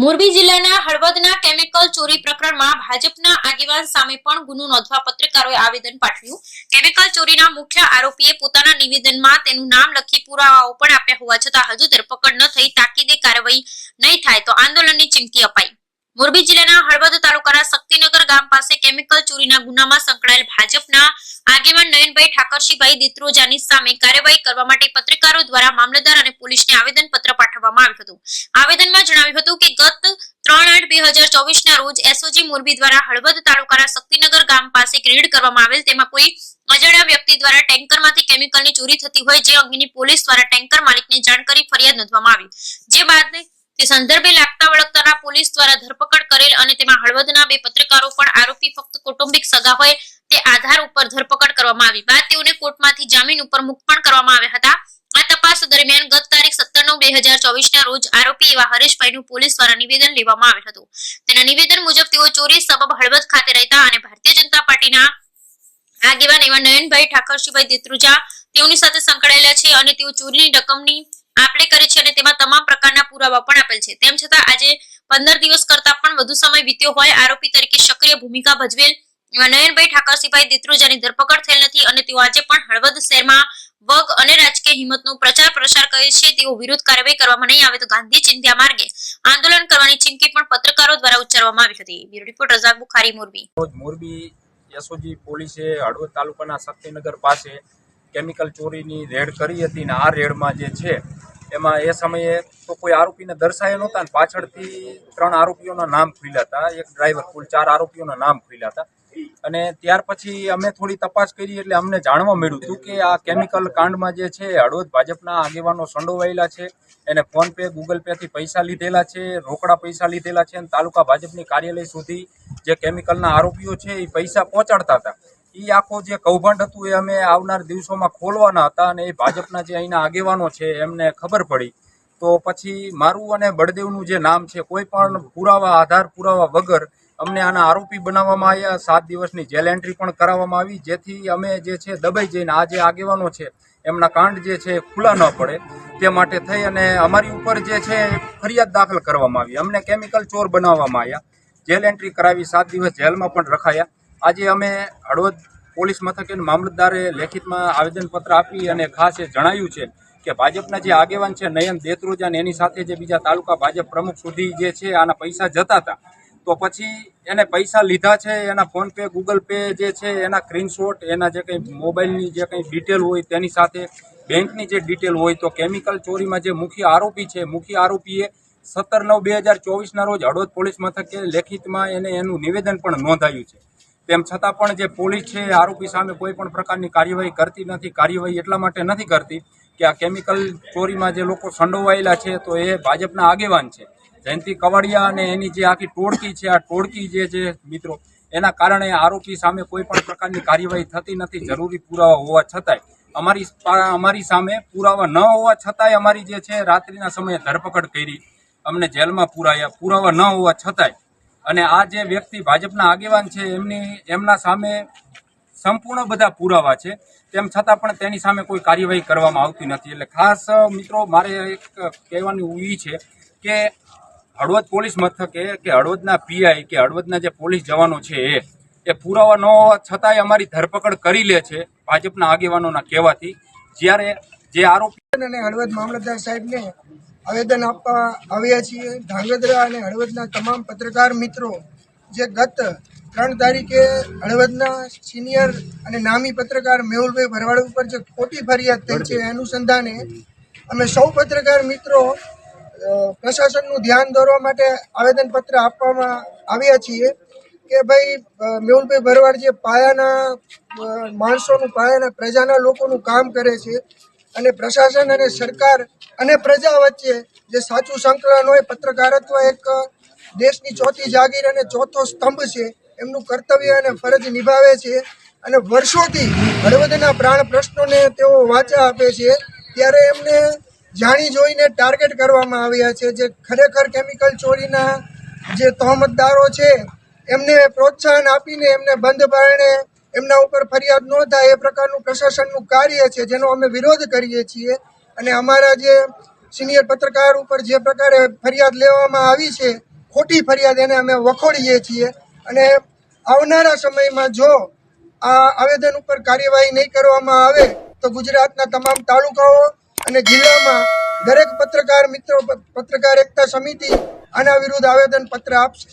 મોરબી જિલ્લાના હળવદના કેમિકલ ચોરી પ્રકરણમાં ભાજપના આગેવાન સામે પણ ગુનો નોંધવા પત્રકારોએ આવેદન પાઠવ્યું. કેમિકલ ચોરીના મુખ્ય આરોપીએ પોતાના નિવેદનમાં તેનું નામ લખી પુરાવાઓ પણ આપ્યા હોવા છતાં હજુ ધરપકડ ન થઈ, તાકીદે કાર્યવાહી નહીં થાય તો આંદોલનની ચીમકી અપાઈ. મોરબી જિલ્લાના હળવદ તાલુકાના શક્તિનગર ગામ પાસે કેમિકલ ચોરીના ગુનામાં સંકળાયેલ ભાજપના આગેવાન નયનભાઈ ઠાકરશીભાઈ દિત્રોજાની સામે કાર્યવાહી કરવા માટે પત્રકારો દ્વારા મામલતદાર અને પોલીસને આવેદન પત્ર પાઠવવામાં આવ્યું હતું. આવેદનમાં જણાવ્યું હતું કે ગત ત્રણ આઠ બે હજાર ચોવીસ રોજ એસઓજી મોરબી દ્વારા હળવદ તાલુકાના શક્તિનગર ગામ પાસે રેડ કરવામાં આવેલ તેમાં કોઈ અજાણ્યા વ્યક્તિ દ્વારા ટેન્કરમાંથી કેમિકલની ચોરી થતી હોય જે અંગેની પોલીસ દ્વારા ટેન્કર માલિકને જાણ કરી ફરિયાદ નોંધવામાં આવી. જે બાદ તે સંદર્ભે લાગતા વળગતાના પોલીસ દ્વારા ધરપકડ કરેલ અને તેમાં હળવદના બે પત્રકારો પણ આરોપી ફક્ત કૌટુંબિક સગા હોય તે આધાર ઉપર ધરપકડ કરવામાં આવી. બાદ તેઓને કોર્ટમાંથી જામીન ઉપર મુક્ત પણ કરવામાં આવ્યા હતા. આ તપાસ દરમિયાન ગત તારીખ સત્તર નવ બે હજાર ચોવીસ ના રોજ આરોપી એવા હરેશભાઈનું પોલીસ દ્વારા નિવેદન લેવામાં આવેલ હતું. તેના નિવેદન મુજબ તેઓ ચોરી સબબ હળવદ ખાતે રહેતા અને ભારતીય જનતા પાર્ટીના આગેવાન એવા નયનભાઈ ઠાકરશીભાઈ દેત્રુજા તેઓની સાથે સંકળાયેલા છે અને તેઓ ચોરીની રકમની આપલે કરી છે અને તેમાં તમામ પ્રકારના પુરાવા પણ આપેલ છે. તેમ છતાં આજે પંદર દિવસ કરતા પણ વધુ સમય વીત્યો હોય આરોપી તરીકે સક્રિય ભૂમિકા ભજવેલ નયનભાઈ ઠાકર ઠાકરસિંહભાઈ દેત્રુજાની ધરપકડ થયેલ નથી અને તેઓ આજે પણ હળવદ શહેરમાં વગ અને રાજકીય હિંમતનો પ્રચાર પ્રસાર કરે છે. તેઓ વિરોધ કાર્યવાહી કરવામાં નહીં આવે તો ગાંધી ચિંધ્યા માર્ગે આંદોલન કરવાની ચીમકી પણ પત્રકારો દ્વારા ઉચ્ચારવામાં આવી હતી. Bureau report Razak Bukhari, Morbi. Morbi SOG પોલીસે હળવદ તાલુકાના શક્તિનગર પાસે કેમિકલ ચોરીની રેડ કરી હતી અને આ રેડમાં જે છે એમાં એ સમયે તો કોઈ આરોપીને દર્શાયા નહોતા અને પાછળથી ત્રણ આરોપીઓના નામ ખુલ્યા હતા. એક ડ્રાઈવર કુલ ચાર આરોપીઓના નામ ખુલ્યા હતા. અને ત્યાર પછી અમે થોડી તપાસ કરી એટલે અમને જાણવા મળ્યું હતું કે આ કેમિકલ કાંડમાં જે છે, હળવદ ભાજપના આગેવાનો સંડોવાયેલા છે, એને ફોનપે ગૂગલ પેથી પૈસા લીધેલા છે, રોકડા પૈસા લીધેલા છે અને તાલુકા ભાજપની કાર્યાલય સુધી જે કેમિકલના આરોપીઓ છે એ પૈસા પહોંચાડતા હતા. એ આખો જે કૌભાંડ હતું એ અમે આવનાર દિવસોમાં ખોલવાના હતા અને એ ભાજપના જે અહીંના આગેવાનો છે એમને ખબર પડી. તો પછી મારું અને બળદેવનું જે નામ છે, કોઈ પણ પુરાવા, આધાર પુરાવા વગર અમને આના આરોપી બનાવવામાં આવ્યા. સાત દિવસની જેલ એન્ટ્રી પણ કરાવવામાં આવી, જેથી અમે જે છે દબાઈ જઈને આ જે આગેવાનો છે, એમના કાંડ જે છે ખુલ્લા ન પડે. તે માટે થઈ અને અમારી ઉપર જે છે ફરિયાદ દાખલ કરવામાં આવી. અમને કેમિકલ ચોર બનાવવામાં આવ્યા. જેલ એન્ટ્રી કરાવી સાત દિવસ જેલમાં પણ રખાયા. આજે અમે હળવદ પોલીસ મથકે મામલતદારે લેખિતમાં આવેદનપત્ર આપી અને ખાસ એ જણાવ્યું છે કે ભાજપના જે આગેવાન છે, નયન દેત્રોજા એની સાથે જે બીજા તાલુકા ભાજપ પ્રમુખ સુધી જે છે, આના પૈસા જતા હતા. તો પછી એને પૈસા લીધા છે, એના ફોનપે ગૂગલ પે જે છે, એના સ્ક્રીનશોટ, એના જે કંઈ મોબાઈલની જે કંઈ ડિટેલ હોય તેની સાથે બેંકની જે ડિટેલ હોય તો કેમિકલ ચોરીમાં જે મુખ્ય આરોપી છે, મુખ્ય આરોપીએ સત્તર નવ બે હજાર ચોવીસના રોજ હળવદ પોલીસ મથકે લેખિતમાં એને એનું નિવેદન પણ નોંધાયું છે. તેમ છતાં પણ જે પોલીસ છે આરોપી સામે કોઈ પણ પ્રકારની કાર્યવાહી કરતી નથી, કાર્યવાહી એટલા માટે નથી કરતી કે આ કેમિકલ ચોરીમાં જે લોકો સંડોવાયેલા છે, તો એ ભાજપના આગેવાન છે. જયંતિ કવાડિયા અને એની જે આખી ટોળકી છે, આ ટોળકી જે છે મિત્રો, એના કારણે આરોપી સામે કોઈ પણ પ્રકારની કાર્યવાહી થતી નથી, જરૂરી પુરાવા હોવા છતાંય. અમારી અમારી સામે પુરાવા ન હોવા છતાંય અમારી જે છે, રાત્રિના સમયે ધરપકડ કરી, અમને જેલમાં પુરાયા, પુરાવા ન હોવા છતાંય. અને આ જે વ્યક્તિ ભાજપના આગેવાન છે, એમની, એમના સામે સંપૂર્ણ બધા પુરાવા છે. તેમ છતાં પણ તેની સામે કોઈ કાર્યવાહી કરવામાં આવતી નથી. એટલે ખાસ મિત્રો, મારે એક કહેવાનું એ છે કે હળવદ પોલીસ મથકે કે હળવદના પીઆઈ કે હળવદના જે પોલીસ જવાનો છે એ એ પુરાવા ન છતાંય અમારી ધરપકડ કરી લે છે ભાજપના આગેવાનોના કહેવાથી. જ્યારે જે આરોપી અને હળવદ મામલતદાર સાહેબને આવેદન આપવા આવ્યા છીએ. ધ્રાંગધ્રા અને હળવદના તમામ પત્રકાર મિત્રો જે ગત ત્રણ તારીખે હળવદના સિનિયર અને નામી પત્રકાર મેહુલભાઈ ભરવાડ ઉપર જે ખોટી ફરિયાદ થઈ છે અનુસંધાને અમે સૌ પત્રકાર મિત્રો પ્રશાસનનું ધ્યાન દોરવા માટે આવેદનપત્ર આપવામાં આવ્યા છીએ કે ભાઈ મેહુલભાઈ ભરવાડ જે પાયાના માણસોનું પાયાના પ્રજાના લોકોનું કામ કરે છે અને પ્રશાસન અને સરકાર અને પ્રજા વચ્ચે જે સાચું સંકલન હોય, પત્રકારત્વ એક દેશની ચોથી જાગીર અને ચોથો સ્તંભ છે, એમનું કર્તવ્ય અને ફરજ નિભાવે છે અને વર્ષોથી હળવદના પ્રાણ પ્રશ્નોને તેઓ વાચા આપે છે. ત્યારે એમને જાણી જોઈને ટાર્ગેટ કરવામાં આવ્યા છે જે ખરેખર કેમિકલ ચોરીના જે તહોમતદારો છે, એમને પ્રોત્સાહન આપીને એમને બંધ બારણે એમના ઉપર ફરિયાદ ન થાય એ પ્રકારનું પ્રશાસનનું કાર્ય છે, જેનો અમે વિરોધ કરીએ છીએ. અને અમારા જે સિનિયર પત્રકાર ઉપર જે પ્રકારે ફરિયાદ લેવામાં આવી છે, ખોટી ફરિયાદ એને અમે વખોડીએ છીએ. અને આવનારા સમયમાં જો આ આવેદન ઉપર કાર્યવાહી નહીં કરવામાં આવે, તો ગુજરાતના તમામ તાલુકાઓ અને જિલ્લામાં દરેક પત્રકાર, મિત્રો, પત્રકાર એકતા સમિતિ આના વિરુદ્ધ આવેદન પત્ર આપશે.